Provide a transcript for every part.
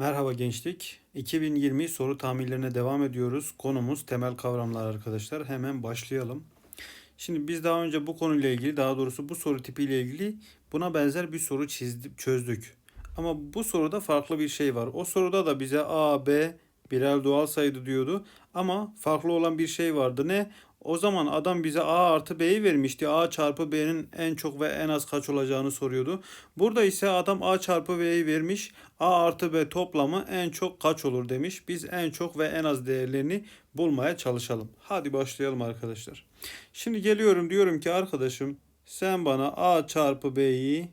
Merhaba gençlik. 2020 soru tahminlerine devam ediyoruz. Konumuz temel kavramlar arkadaşlar. Hemen başlayalım. Şimdi biz daha önce bu konuyla ilgili daha doğrusu bu soru tipiyle ilgili buna benzer bir soru çizdik, çözdük. Ama bu soruda farklı bir şey var. O soruda da bize A, B birer doğal sayıdı diyordu. Ama farklı olan bir şey vardı. Ne? O zaman adam bize A artı B'yi vermişti. A çarpı B'nin en çok ve en az kaç olacağını soruyordu. Burada ise adam A çarpı B'yi vermiş. A artı B toplamı en çok kaç olur demiş. Biz en çok ve en az değerlerini bulmaya çalışalım. Hadi başlayalım arkadaşlar. Şimdi geliyorum diyorum ki arkadaşım sen bana A çarpı B'yi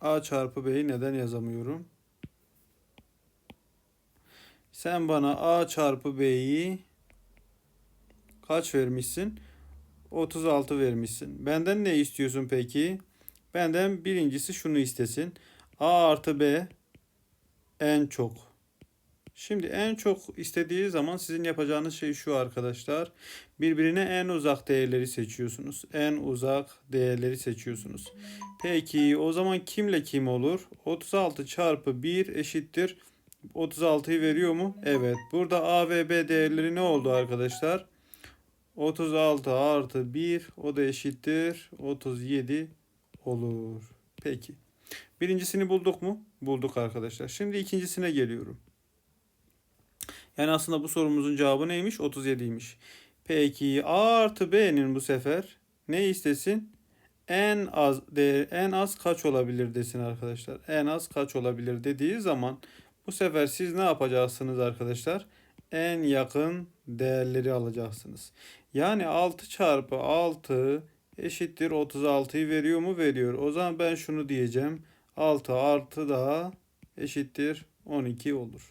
A çarpı B'yi neden yazamıyorum? Sen bana A çarpı B'yi kaç vermişsin? 36 vermişsin. Benden ne istiyorsun peki? Benden birincisi şunu istesin. A artı B en çok. Şimdi en çok istediği zaman sizin yapacağınız şey şu arkadaşlar. Birbirine en uzak değerleri seçiyorsunuz. En uzak değerleri seçiyorsunuz. Peki o zaman kimle kim olur? 36 çarpı 1 eşittir 36'yı veriyor mu? Evet. Burada A ve B değerleri ne oldu arkadaşlar? 36 artı 1 o da eşittir 37 olur. Peki. Birincisini bulduk mu? Bulduk arkadaşlar. Şimdi ikincisine geliyorum. Yani aslında bu sorumuzun cevabı neymiş? 37'ymiş. Peki A artı B'nin bu sefer ne istesin? En az değer, en az kaç olabilir desin arkadaşlar. En az kaç olabilir dediği zaman bu sefer siz ne yapacaksınız arkadaşlar? En yakın değerleri alacaksınız. Yani 6 çarpı 6 eşittir 36'yı veriyor mu? Veriyor. O zaman ben şunu diyeceğim. 6 artı da eşittir 12 olur.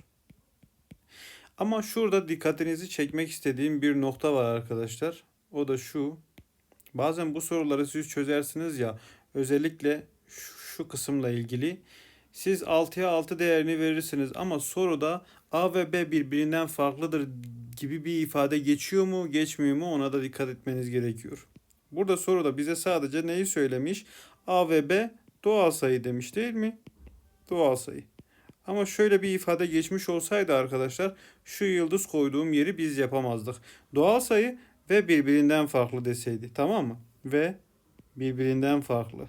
Ama şurada dikkatinizi çekmek istediğim bir nokta var arkadaşlar. O da şu. Bazen bu soruları siz çözersiniz ya. Özellikle şu, şu kısımla ilgili. Siz 6'ya 6 değerini verirsiniz ama soruda A ve B birbirinden farklıdır gibi bir ifade geçiyor mu geçmiyor mu ona da dikkat etmeniz gerekiyor. Burada soruda bize sadece neyi söylemiş? A ve B doğal sayı demiş değil mi? Doğal sayı. Ama şöyle bir ifade geçmiş olsaydı arkadaşlar şu yıldız koyduğum yeri biz yapamazdık. Doğal sayı ve birbirinden farklı deseydi tamam mı? Ve birbirinden farklı.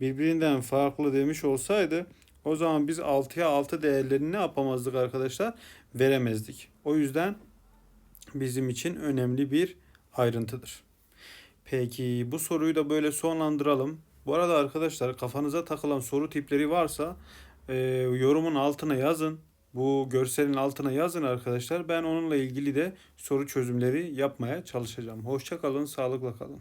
Birbirinden farklı demiş olsaydı o zaman biz 6'ya 6 değerlerini ne yapamazdık arkadaşlar? Veremezdik. O yüzden bizim için önemli bir ayrıntıdır. Peki bu soruyu da böyle sonlandıralım. Bu arada arkadaşlar kafanıza takılan soru tipleri varsa e, yorumun altına yazın. Bu görselin altına yazın arkadaşlar. Ben onunla ilgili de soru çözümleri yapmaya çalışacağım. Hoşça kalın, sağlıkla kalın.